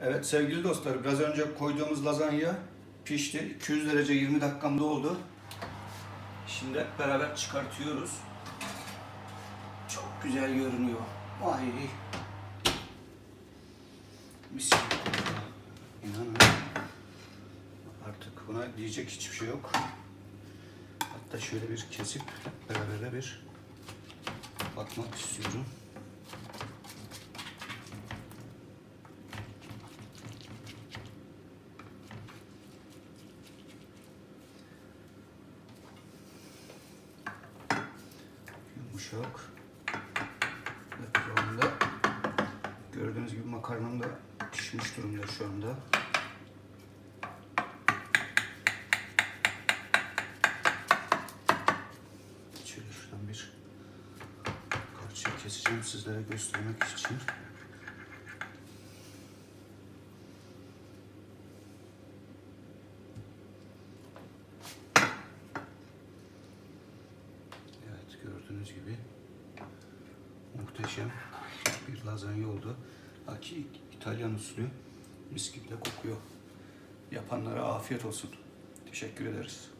Evet sevgili dostlar biraz önce koyduğumuz lazanya pişti. 200 derece 20 dakikamda oldu. Şimdi hep beraber çıkartıyoruz. Çok güzel görünüyor. Vay. Mis. İnanın. Artık buna diyecek hiçbir şey yok. Hatta şöyle bir kesip beraber bir bakmak istiyorum. Yumuşak. Ve şu anda gördüğünüz gibi makarnam da pişmiş durumda şu anda. Şöyle şuradan bir parça keseceğim sizlere göstermek için. Evet gördüğünüz gibi muhteşem bir lazanya oldu. Aki İtalyan usulü mis gibi de kokuyor. Yapanlara afiyet olsun. Teşekkür ederiz.